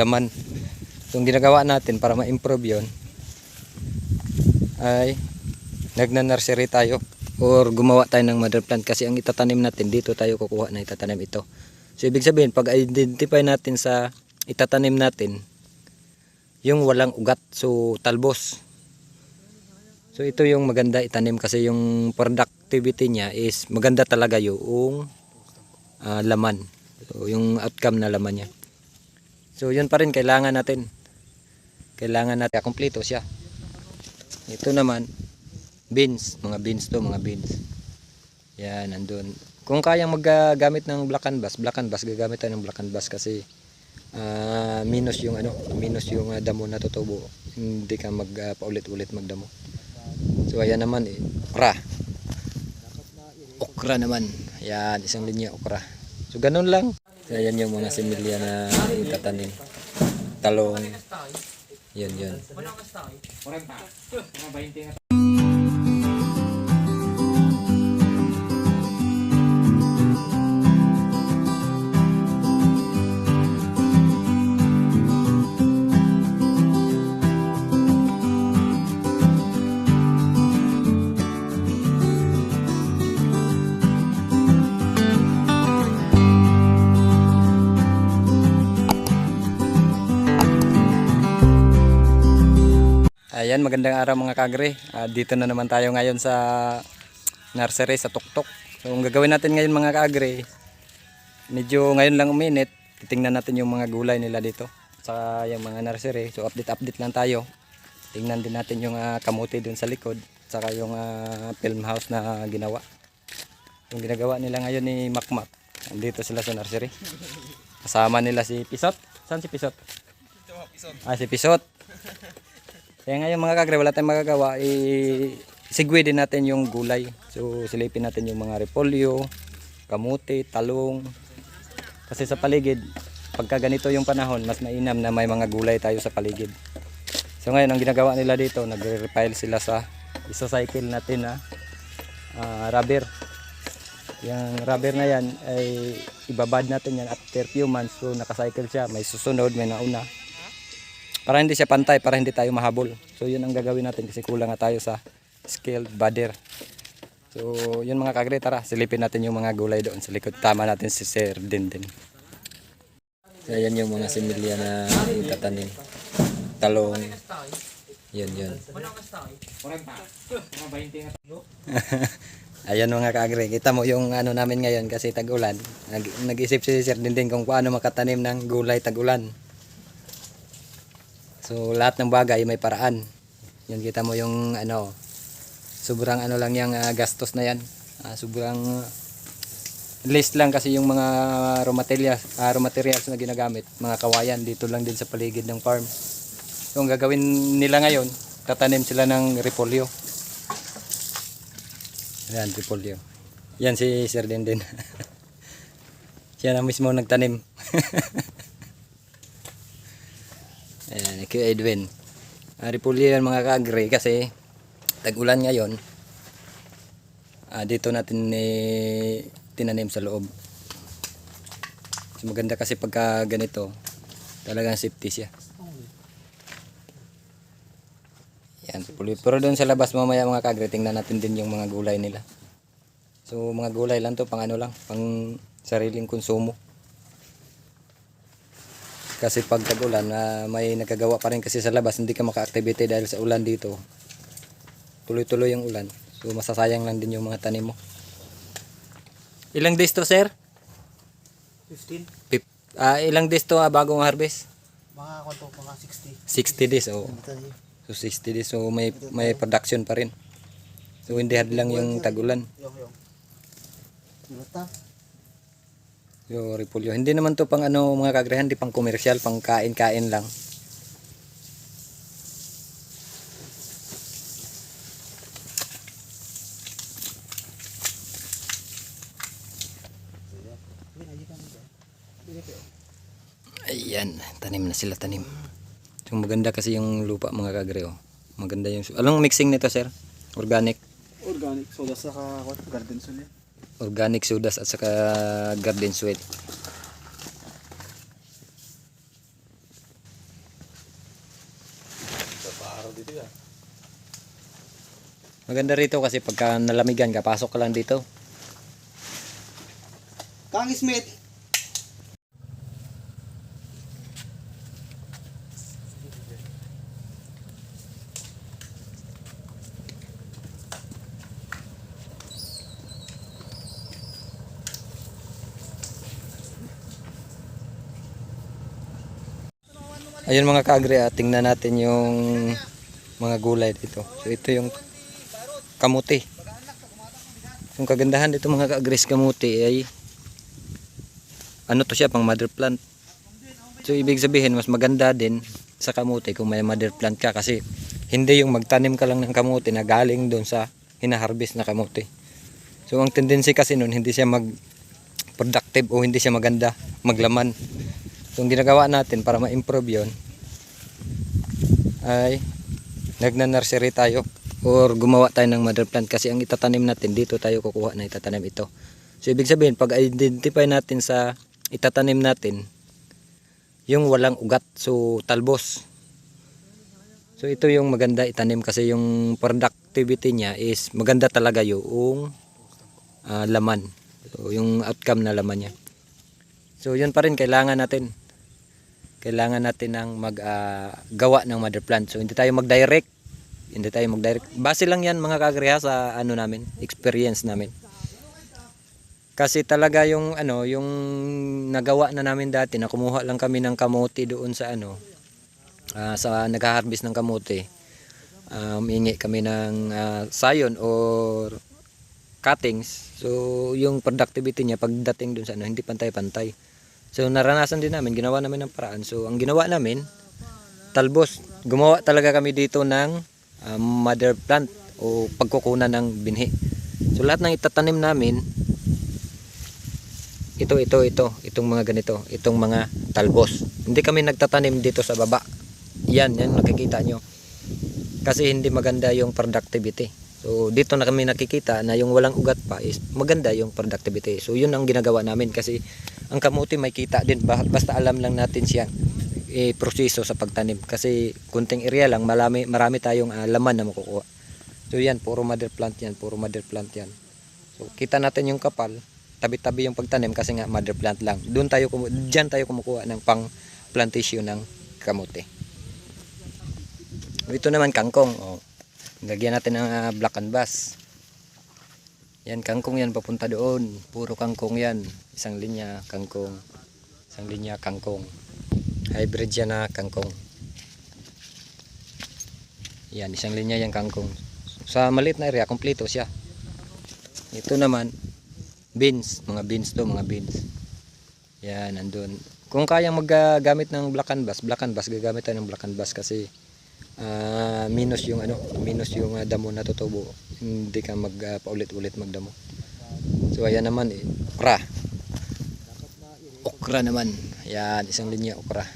laman. Yung ginagawa natin para ma-improve yon ay nagna-nursery tayo or gumawa tayo ng mother plant kasi ang itatanim natin dito tayo kukuha na itatanim ito. So ibig sabihin pag identify natin sa itatanim natin yung walang ugat so talbos. So ito yung maganda itanim kasi yung productivity niya is maganda talaga yung ah, laman. So yung outcome na laman niya. So yun pa rin kailangan natin. Kailangan natin kumpleto siya. Ito naman beans, mga beans to, mga beans. Yan, nandun. Kung kayang maggamit ng black canvas, black canvas, gagamit tayo ng black canvas kasi ah, minus yung ano, minus yung ah, damo na tutubo. Hindi ka mag ah, paulit-ulit magdamo. So ayan naman eh, okra. Okra naman. Yan, isang linya okra. So ganun lang. So ayan yung mga similya na itatanim. Talong. Yun, yun. Ayan, magandang araw mga kagre. Ah, dito na naman tayo ngayon sa nursery sa Tuktok. So, ang gagawin natin ngayon mga kagre, medyo ngayon lang uminit. Titingnan natin yung mga gulay nila dito sa yung mga nursery. So, update-update lang tayo. Tingnan din natin yung ah, kamuti dun sa likod. Saka yung ah, film house na ginawa. Yung ginagawa nila ngayon ni Makmak. Andito sila sa nursery. Kasama nila si Pisot. Saan si Pisot? Ah, si Pisot. Kaya ngayon mga kagre, wala tayong magagawa. I sigwe din natin yung gulay. So silipin natin yung mga repolyo, kamuti, talong. Kasi sa paligid, pagka ganito yung panahon, mas mainam na may mga gulay tayo sa paligid. So ngayon, ang ginagawa nila dito, nagre-repile sila sa isa-cycle natin na ah, rubber. Yung rubber na yan ay ibabad natin yan after few months. So nakacycle siya, may susunod, may nauna para hindi siya pantay, para hindi tayo mahabol. So yun ang gagawin natin kasi kulang nga tayo sa scaled badder. So yun mga kagre, tara silipin natin yung mga gulay doon sa likod. Tama natin si Sir Dindin. So yan yung mga similya na itatanim. Talong. Yun yun. Ayan mga kagre, kita mo yung ano namin ngayon kasi tag-ulan. Nag- nag-isip si Sir Dindin kung paano makatanim ng gulay tag-ulan. So lahat ng bagay may paraan. Yan kita mo yung ano sobrang ano lang yung ah, gastos na yan. Ah, sobrang ah, list lang kasi yung mga raw materials, ah, raw materials na ginagamit, mga kawayan dito lang din sa paligid ng farm. So ang gagawin nila ngayon, tatanim sila ng repolyo. Ayan, repolyo. Yan si Sir Dindin. Siya na mismo nagtanim. Ayan, Kuya Edwin. Uh, repolyo yan mga kagre kasi tag-ulan ngayon. Ah, dito natin eh, tinanim sa loob. So, maganda kasi pagka ganito, talagang safety siya. Yan, repolyo. Pero doon sa labas mamaya mga kagre, tingnan natin din yung mga gulay nila. So mga gulay lang to, pang ano lang, pang sariling konsumo. Kasi pag tag-ulan, ah, may nagkagawa pa rin kasi sa labas, hindi ka maka-activity dahil sa ulan dito. Tuloy-tuloy yung ulan. So masasayang lang din yung mga tanim mo. Ilang days to, sir? 15. Pip, ah, ilang days to ah, bagong harvest? Mga kwanto, mga 60. 60 days, oh. So 60 days, so may, may production pa rin. So hindi had lang yung tag-ulan. Yung, yung. Yung repolyo. Hindi naman to pang ano mga kagrehan, hindi pang komersyal, pang kain-kain lang. Ayan, tanim na sila tanim. So maganda kasi yung lupa mga kagre. Maganda yung Anong mixing nito, sir? Organic, Organic soda sa garden soil organic sodas at saka garden soil maganda rito kasi pagka nalamigan ka pasok ka lang dito. Kang Smith Ayun mga kaagri, ah, tingnan natin yung mga gulay dito. So ito yung kamuti. Yung kagandahan dito mga kaagri sa kamuti ay ano to siya pang mother plant. So ibig sabihin mas maganda din sa kamuti kung may mother plant ka kasi hindi yung magtanim ka lang ng kamuti na galing doon sa hinaharvest na kamuti. So ang tendency kasi noon hindi siya mag productive o hindi siya maganda, maglaman. Ang ginagawa natin para ma-improve yon ay nagna-nursery tayo or gumawa tayo ng mother plant kasi ang itatanim natin dito tayo kukuha na itatanim ito. So, ibig sabihin, pag identify natin sa itatanim natin, yung walang ugat, so talbos. So, ito yung maganda itanim kasi yung productivity niya is maganda talaga yung ah, laman. So, yung outcome na laman niya. So, yun pa rin kailangan natin kailangan natin ng maggawa ng mother plant. So hindi tayo mag-direct. Hindi tayo mag-direct. Base lang yan mga kagreha sa ano namin, experience namin. Kasi talaga yung ano, yung nagawa na namin dati na kumuha lang kami ng kamote doon sa ano, ah, sa nag-harvest ng kamote. Um, ingi kami ng ah, sayon or cuttings. So yung productivity niya pagdating doon sa ano, hindi pantay-pantay. So naranasan din namin, ginawa namin ng paraan. So ang ginawa namin, talbos. Gumawa talaga kami dito ng um, mother plant o pagkukunan ng binhi. So lahat ng itatanim namin, ito, ito, ito, itong mga ganito, itong mga talbos. Hindi kami nagtatanim dito sa baba. Yan, yan nakikita nyo. Kasi hindi maganda yung productivity. So dito na kami nakikita na yung walang ugat pa is maganda yung productivity. So yun ang ginagawa namin kasi ang kamuti may kita din Ba- basta alam lang natin siya eh, proseso sa pagtanim kasi kunting area lang marami, marami tayong ah, laman na makukuha. So yan puro mother plant yan, puro mother plant yan. So kita natin yung kapal, tabi-tabi yung pagtanim kasi nga mother plant lang. Doon tayo diyan tayo kumukuha ng pang plantation ng kamote. Ito naman kangkong. Oh. Lagyan natin ng ah, black canvas. Yan kangkong yan papunta doon. Puro kangkong yan. Isang linya kangkong. Isang linya kangkong. Hybrid yan na kangkong. Yan, isang linya yan kangkong. Sa maliit na area, kompleto siya. Ito naman, beans. Mga beans to, mga beans. Yan, andun. Kung kayang maggamit ng black canvas, black canvas, gagamit tayo ng black canvas kasi ah, minus yung ano, minus yung ah, damo na tutubo. Hindi ka mag ah, paulit-ulit magdamo. So ayan naman eh, okra. Okra naman. Ayan, isang linya okra.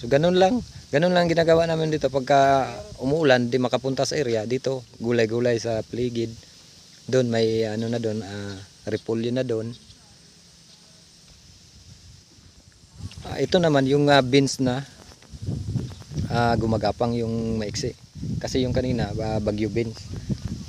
So ganun lang. Ganun lang ginagawa namin dito pagka umuulan, di makapunta sa area dito, gulay-gulay sa paligid. Doon may ano na doon, ah, repolyo na doon. Ah, ito naman yung ah, beans na ah, gumagapang yung maiksi. Kasi yung kanina, ah, bagyo beans.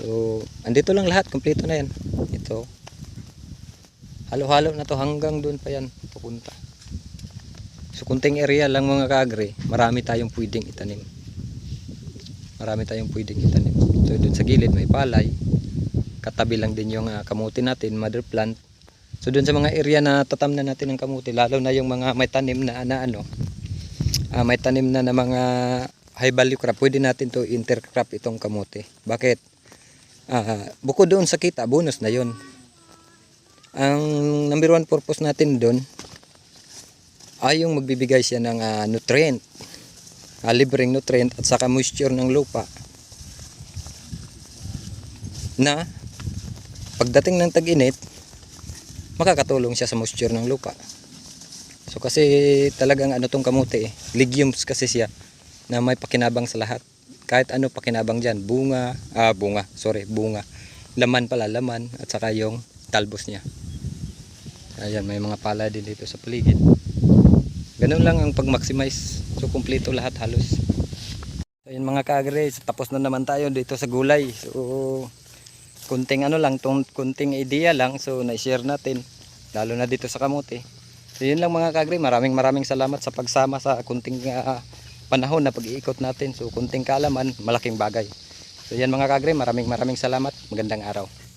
So, andito lang lahat, kompleto na yan. Ito. Halo-halo na to hanggang doon pa yan papunta. So, kunting area lang mga kagre, marami tayong pwedeng itanim. Marami tayong pwedeng itanim. So, doon sa gilid may palay. Katabi lang din yung ah, kamuti natin, mother plant. So, doon sa mga area na tatam na natin ng kamuti, lalo na yung mga may tanim na, na ano, ah, may tanim na na mga high value crop, pwede natin to intercrop itong kamote. Bakit? Ah, bukod doon sa kita, bonus na yon. Ang number one purpose natin doon ay yung magbibigay siya ng ah, nutrient, ah, libreng nutrient at saka moisture ng lupa na pagdating ng tag-init, makakatulong siya sa moisture ng lupa. So kasi talagang ano tong kamote eh, legumes kasi siya na may pakinabang sa lahat. Kahit ano pakinabang dyan, bunga, ah bunga, sorry, bunga. Laman pala, laman at saka yung talbos niya. Ayan, may mga pala din dito sa paligid. Ganun lang ang pag-maximize. So kumpleto lahat halos. So Ayun mga kaagre, tapos na naman tayo dito sa gulay. So, kunting ano lang, tong, kunting idea lang. So, na-share natin. Lalo na dito sa kamote. So, yun lang mga kaagre. Maraming maraming salamat sa pagsama sa kunting ah, panahon na pag-iikot natin. So, kunting kaalaman, malaking bagay. So, yan mga kaagre. Maraming maraming salamat. Magandang araw.